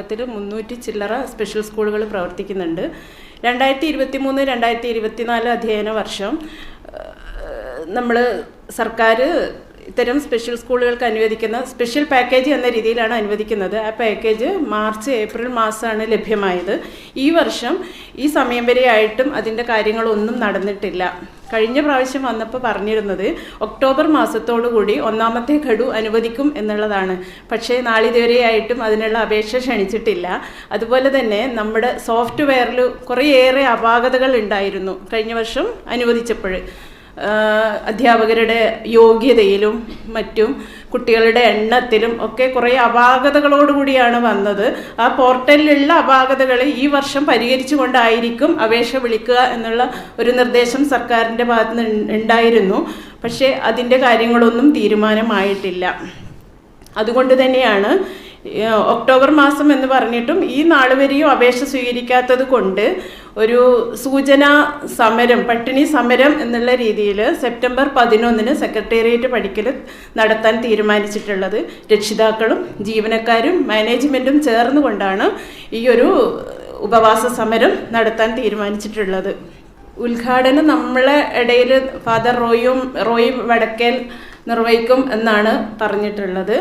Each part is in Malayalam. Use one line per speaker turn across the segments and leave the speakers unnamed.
മണ്ഡലത്തിൽ മുന്നൂറ്റി ചില്ലറ സ്പെഷ്യൽ സ്കൂളുകൾ പ്രവർത്തിക്കുന്നുണ്ട്. രണ്ടായിരത്തി ഇരുപത്തി മൂന്ന് രണ്ടായിരത്തി ഇരുപത്തിനാല് അധ്യയന വർഷം നമ്മൾ സർക്കാർ ഇത്തരം സ്പെഷ്യൽ സ്കൂളുകൾക്ക് അനുവദിക്കുന്ന സ്പെഷ്യൽ പാക്കേജ് എന്ന രീതിയിലാണ് അനുവദിക്കുന്നത്. ആ പാക്കേജ് മാർച്ച് ഏപ്രിൽ മാസമാണ് ലഭ്യമായത്. ഈ വർഷം ഈ സമയം വരെയായിട്ടും അതിന്റെ കാര്യങ്ങളൊന്നും നടന്നിട്ടില്ല. കഴിഞ്ഞ പ്രാവശ്യം വന്നപ്പോൾ പറഞ്ഞിരുന്നത് ഒക്ടോബർ മാസത്തോടുകൂടി ഒന്നാമത്തെ ഗഡു അനുവദിക്കും എന്നുള്ളതാണ്. പക്ഷേ നാളിതുവരെയായിട്ടും അതിനുള്ള അപേക്ഷ ക്ഷണിച്ചിട്ടില്ല. അതുപോലെ തന്നെ നമ്മുടെ സോഫ്റ്റ്വെയറിൽ കുറേയേറെ അപാകതകൾ ഉണ്ടായിരുന്നു കഴിഞ്ഞ വർഷം അനുവദിച്ചപ്പോൾ. അധ്യാപകരുടെ യോഗ്യതയിലും മറ്റും കുട്ടികളുടെ എണ്ണത്തിലും ഒക്കെ കുറേ അപാകതകളോടുകൂടിയാണ് വന്നത്. ആ പോർട്ടലിലുള്ള അപാകതകൾ ഈ വർഷം പരിഹരിച്ചുകൊണ്ടായിരിക്കും അപേക്ഷ വിളിക്കുക എന്നുള്ള ഒരു നിർദ്ദേശം സർക്കാരിന്റെ ഭാഗത്ത് ഉണ്ടായിരുന്നു. പക്ഷേ അതിന്റെ കാര്യങ്ങളൊന്നും തീരുമാനമായിട്ടില്ല. അതുകൊണ്ട് തന്നെയാണ് ഒക്ടോബർ മാസം എന്ന് പറഞ്ഞിട്ടും ഈ നാൾ വരെയും അപേക്ഷ സ്വീകരിക്കാത്തത് കൊണ്ട് ഒരു സൂചന സമരം പട്ടിണി സമരം എന്നുള്ള രീതിയിൽ സെപ്റ്റംബർ പതിനൊന്നിന് സെക്രട്ടേറിയറ്റ് പഠിക്കൽ നടത്താൻ തീരുമാനിച്ചിട്ടുള്ളത് രക്ഷിതാക്കളും ജീവനക്കാരും മാനേജ്മെന്റും ചേർന്നുകൊണ്ടാണ് ഈ ഒരു ഉപവാസ സമരം നടത്താൻ തീരുമാനിച്ചിട്ടുള്ളത്. ഉദ്ഘാടനം നമ്മളെ ഇടയിൽ ഫാദർ റോയും റോയും വടക്കേൽ നിർവഹിക്കും എന്നാണ് പറഞ്ഞിട്ടുള്ളത്.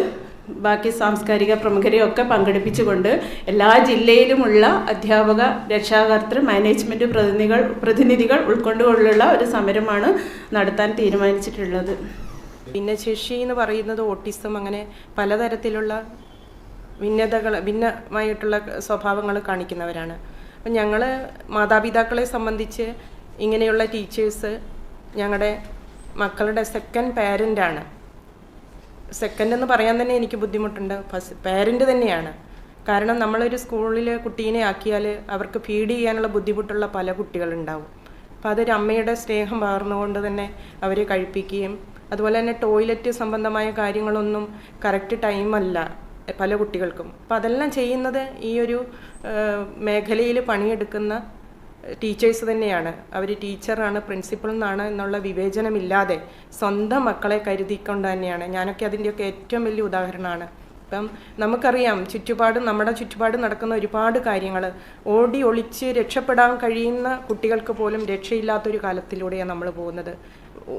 ബാക്കി സാംസ്കാരിക പ്രമുഖരെയും ഒക്കെ പങ്കെടുപ്പിച്ചുകൊണ്ട് എല്ലാ ജില്ലയിലുമുള്ള അധ്യാപക രക്ഷാകർത്തൃ മാനേജ്മെന്റ് പ്രതിനിധികൾ പ്രതിനിധികൾ ഉൾക്കൊണ്ടുകൊണ്ടുള്ള ഒരു സമരമാണ് നടത്താൻ തീരുമാനിച്ചിട്ടുള്ളത്.
ഭിന്നശേഷി എന്ന് പറയുന്നത് ഓട്ടിസം അങ്ങനെ പലതരത്തിലുള്ള ഭിന്നതകൾ ഭിന്നമായിട്ടുള്ള സ്വഭാവങ്ങൾ കാണിക്കുന്നവരാണ്. അപ്പം ഞങ്ങൾ മാതാപിതാക്കളെ സംബന്ധിച്ച് ഇങ്ങനെയുള്ള ടീച്ചേഴ്സ് ഞങ്ങളുടെ മക്കളുടെ സെക്കൻഡ് പാരന്റാണ് സെക്കൻഡ് എന്ന് പറയാൻ തന്നെ എനിക്ക് ബുദ്ധിമുട്ടുണ്ട്. ഫസ്റ്റ് പേരന്റ് തന്നെയാണ്. കാരണം നമ്മളൊരു സ്കൂളിൽ കുട്ടീനെ ആക്കിയാൽ അവർക്ക് ഫീഡ് ചെയ്യാനുള്ള ബുദ്ധിമുട്ടുള്ള പല കുട്ടികളുണ്ടാവും. അപ്പോൾ അതൊരു അമ്മയുടെ സ്നേഹം പകർന്നുകൊണ്ട് തന്നെ അവരെ കഴിപ്പിക്കുകയും അതുപോലെ തന്നെ ടോയ്ലറ്റ് സംബന്ധമായ കാര്യങ്ങളൊന്നും കറക്റ്റ് ടൈമല്ല പല കുട്ടികൾക്കും. അപ്പം അതെല്ലാം ചെയ്യുന്നത് ഈ ഒരു മേഖലയിൽ പണിയെടുക്കുന്ന ടീച്ചേഴ്സ് തന്നെയാണ്. അവർ ടീച്ചറാണ് പ്രിൻസിപ്പൾ എന്നാണ് എന്നുള്ള വിവേചനമില്ലാതെ സ്വന്തം മക്കളെ കരുതിക്കൊണ്ട് തന്നെയാണ്. ഞാനൊക്കെ അതിന്റെയൊക്കെ ഏറ്റവും വലിയ ഉദാഹരണമാണ്. ഇപ്പം നമുക്കറിയാം ചുറ്റുപാട് നമ്മുടെ ചുറ്റുപാട് നടക്കുന്ന ഒരുപാട് കാര്യങ്ങൾ ഓടി ഒളിച്ച് രക്ഷപ്പെടാൻ കഴിയുന്ന കുട്ടികൾക്ക് പോലും രക്ഷയില്ലാത്തൊരു കാലത്തിലൂടെയാണ് നമ്മൾ പോകുന്നത്.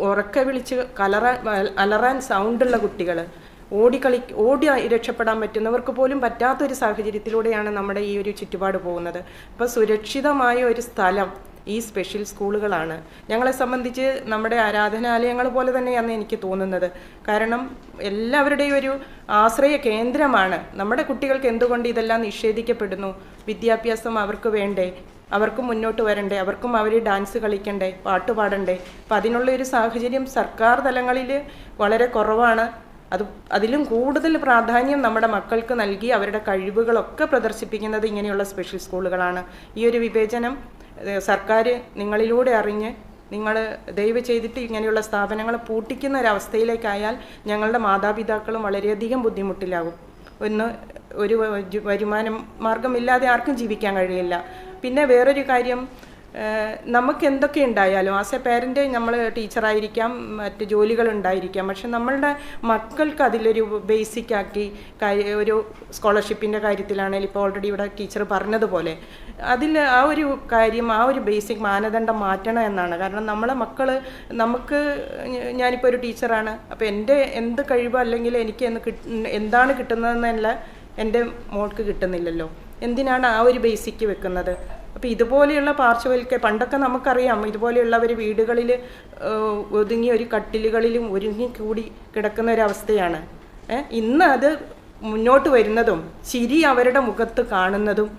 ഉറക്കെ വിളിച്ച് കലറാൻ അലറാൻ സൗണ്ടുള്ള കുട്ടികൾ ഓടിക്കളി ഓടി രക്ഷപ്പെടാൻ പറ്റുന്നവർക്ക് പോലും പറ്റാത്തൊരു സാഹചര്യത്തിലൂടെയാണ് നമ്മുടെ ഈ ഒരു ചുറ്റുപാട് പോകുന്നത്. അപ്പോൾ സുരക്ഷിതമായ ഒരു സ്ഥലം ഈ സ്പെഷ്യൽ സ്കൂളുകളാണ്. ഞങ്ങളെ സംബന്ധിച്ച് നമ്മുടെ ആരാധനാലയങ്ങൾ പോലെ തന്നെയാണ് എനിക്ക് തോന്നുന്നത്. കാരണം എല്ലാവരുടെയും ഒരു ആശ്രയ കേന്ദ്രമാണ്. നമ്മുടെ കുട്ടികൾക്ക് എന്തുകൊണ്ട് ഇതെല്ലാം നിഷേധിക്കപ്പെടുന്നു? വിദ്യാഭ്യാസം അവർക്ക് വേണ്ടേ? അവർക്ക് മുന്നോട്ട് വരണ്ടേ? അവർക്കും അവർ ഡാൻസ് കളിക്കണ്ടേ? പാട്ട് പാടണ്ടേ? അപ്പം അതിനുള്ള ഒരു സാഹചര്യം സർക്കാർ തലങ്ങളിൽ വളരെ കുറവാണ്. അത് അതിലും കൂടുതൽ പ്രാധാന്യം നമ്മുടെ മക്കൾക്ക് നൽകി അവരുടെ കഴിവുകളൊക്കെ പ്രദർശിപ്പിക്കുന്നത് ഇങ്ങനെയുള്ള സ്പെഷ്യൽ സ്കൂളുകളാണ് ഈ ഒരു വിവേചനം സർക്കാർ നിങ്ങളിലൂടെ അറിഞ്ഞ് നിങ്ങൾ ദയവ് ചെയ്തിട്ട് ഇങ്ങനെയുള്ള സ്ഥാപനങ്ങൾ പൂട്ടിക്കുന്ന ഒരവസ്ഥയിലേക്കായാൽ ഞങ്ങളുടെ മാതാപിതാക്കളും വളരെയധികം ബുദ്ധിമുട്ടിലാകും. ഒന്ന് ഒരു വരുമാനം മാർഗമില്ലാതെ ആർക്കും ജീവിക്കാൻ കഴിയില്ല. പിന്നെ വേറൊരു കാര്യം നമുക്ക് എന്തൊക്കെ ഉണ്ടായാലും ആസ് എ പേരന്റ് നമ്മൾ ടീച്ചറായിരിക്കാം മറ്റ് ജോലികൾ ഉണ്ടായിരിക്കാം പക്ഷെ നമ്മളുടെ മക്കൾക്ക് അതിലൊരു ബേസിക് ആക്കി ഒരു സ്കോളർഷിപ്പിന്റെ കാര്യത്തിലാണെങ്കിൽ ഇപ്പോൾ ഓൾറെഡി ഇവിടെ ടീച്ചർ പറഞ്ഞതുപോലെ അതിൽ ആ ഒരു കാര്യം ആ ഒരു ബേസിക് മാനദണ്ഡം മാറ്റണം എന്നാണ്. കാരണം നമ്മളെ മക്കൾ നമുക്ക് ഞാനിപ്പോൾ ഒരു ടീച്ചറാണ്. അപ്പോൾ എന്റെ എന്ത് കഴിവ് അല്ലെങ്കിൽ എനിക്ക് എന്ന് എന്താണ് കിട്ടുന്നതെന്നല്ല എന്റെ മോൾക്ക് കിട്ടുന്നില്ലല്ലോ. എന്തിനാണ് ആ ഒരു ബേസിക്ക് വെക്കുന്നത്? അപ്പോൾ ഇതുപോലെയുള്ള പാർശ്വവൽക്ക പണ്ടൊക്കെ നമുക്കറിയാം ഇതുപോലെയുള്ളവർ വീടുകളിൽ ഒതുങ്ങി ഒരു കട്ടിലുകളിലും ഒരുങ്ങി കൂടി കിടക്കുന്ന ഒരവസ്ഥയാണ് ഇന്ന് അത് മുന്നോട്ട് വരുന്നതും ചിരി അവരുടെ മുഖത്ത് കാണുന്നതും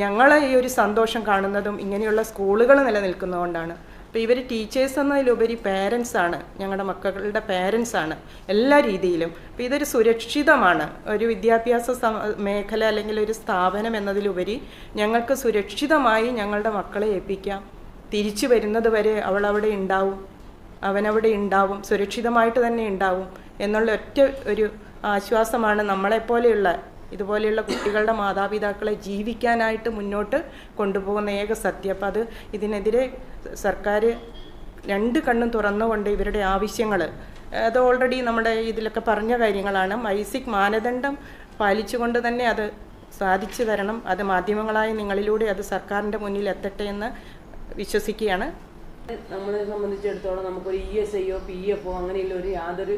ഞങ്ങളെ ഈ ഒരു സന്തോഷം കാണുന്നതും ഇങ്ങനെയുള്ള സ്കൂളുകൾ നിലനിൽക്കുന്നതുകൊണ്ടാണ്. അപ്പോൾ ഇവർ ടീച്ചേഴ്സ് എന്നതിലുപരി പേരൻസ് ആണ്. ഞങ്ങളുടെ മക്കളുടെ പേരൻസ് ആണ്. എല്ലാ രീതിയിലും. അപ്പോൾ ഇതൊരു സുരക്ഷിതമാണ്. ഒരു വിദ്യാഭ്യാസ മേഖല അല്ലെങ്കിൽ ഒരു സ്ഥാപനം എന്നതിലുപരി ഞങ്ങൾക്ക് സുരക്ഷിതമായി ഞങ്ങളുടെ മക്കളെ ഏൽപ്പിക്കാം. തിരിച്ചു വരുന്നത് വരെ അവൾ അവിടെ ഉണ്ടാവും. അവനവിടെ ഉണ്ടാവും. സുരക്ഷിതമായിട്ട് തന്നെ ഉണ്ടാവും എന്നുള്ള ഒറ്റ ഒരു ആശ്വാസമാണ് നമ്മളെപ്പോലെയുള്ള ഇതുപോലെയുള്ള കുട്ടികളുടെ മാതാപിതാക്കളെ ജീവിക്കാനായിട്ട് മുന്നോട്ട് കൊണ്ടുപോകുന്ന ഏക സത്യം. അപ്പം അത് ഇതിനെതിരെ സർക്കാർ രണ്ട് കണ്ണും തുറന്നുകൊണ്ട് ഇവരുടെ ആവശ്യങ്ങൾ അത് ഓൾറെഡി നമ്മുടെ ഇതിലൊക്കെ പറഞ്ഞ കാര്യങ്ങളാണ്. ഐസിക് മാനദണ്ഡം പാലിച്ചുകൊണ്ട് തന്നെ അത് സാധിച്ചു തരണം അത് മാധ്യമങ്ങളായ നിങ്ങളിലൂടെ അത് സർക്കാരിന്റെ മുന്നിൽ എത്തട്ടെ എന്ന് വിശ്വസിക്കുകയാണ്.
നമ്മളെ സംബന്ധിച്ചിടത്തോളം നമുക്കൊരു ഇ എസ് ഐയോ പി എഫോ അങ്ങനെയുള്ള ഒരു യാതൊരു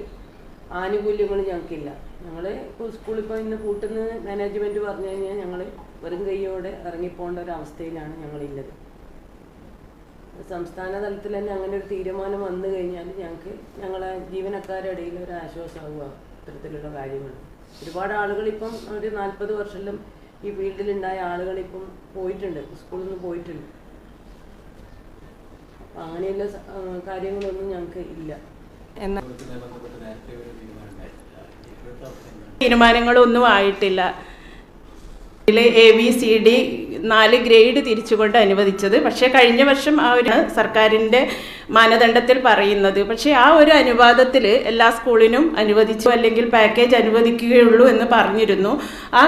ആനുകൂല്യങ്ങളും ഞങ്ങൾക്കില്ല. ഞങ്ങൾ ഇപ്പോൾ സ്കൂളിൽ ഇപ്പോൾ ഇന്ന് കൂട്ടുന്ന മാനേജ്മെന്റ് പറഞ്ഞു കഴിഞ്ഞാൽ ഞങ്ങൾ വെറും കൈയോടെ ഇറങ്ങിപ്പോകേണ്ട ഒരു അവസ്ഥയിലാണ് ഞങ്ങളുള്ളത് സംസ്ഥാന തലത്തിൽ തന്നെ അങ്ങനെ ഒരു തീരുമാനം വന്നു കഴിഞ്ഞാൽ ഞങ്ങൾക്ക് ഞങ്ങളെ ജീവനക്കാരുടെ ഇടയിൽ ഒരു ആശ്വാസമാകുക ഇത്തരത്തിലുള്ള കാര്യങ്ങൾ. ഒരുപാട് ആളുകൾ ഇപ്പം ഒരു നാൽപ്പത് വർഷത്തിലും ഈ ഫീൽഡിലുണ്ടായ ആളുകൾ ഇപ്പം പോയിട്ടുണ്ട്. സ്കൂളിൽ നിന്ന് പോയിട്ടുണ്ട്. അപ്പം അങ്ങനെയുള്ള കാര്യങ്ങളൊന്നും ഞങ്ങൾക്ക് ഇല്ല.
എന്നാൽ
തീരുമാനങ്ങളൊന്നും ആയിട്ടില്ല. ഇതിൽ എ ബി സി ഡി നാല് ഗ്രേഡ് തിരിച്ചുകൊണ്ട് അനുവദിച്ചത്. പക്ഷേ കഴിഞ്ഞ വർഷം ആ ഒരു സർക്കാരിന്റെ മാനദണ്ഡത്തിൽ പറയുന്നത്. പക്ഷേ ആ ഒരു അനുവാദത്തിൽ എല്ലാ സ്കൂളിനും അനുവദിച്ചു അല്ലെങ്കിൽ പാക്കേജ് അനുവദിക്കുകയുള്ളൂ എന്ന് പറഞ്ഞിരുന്നു. ആ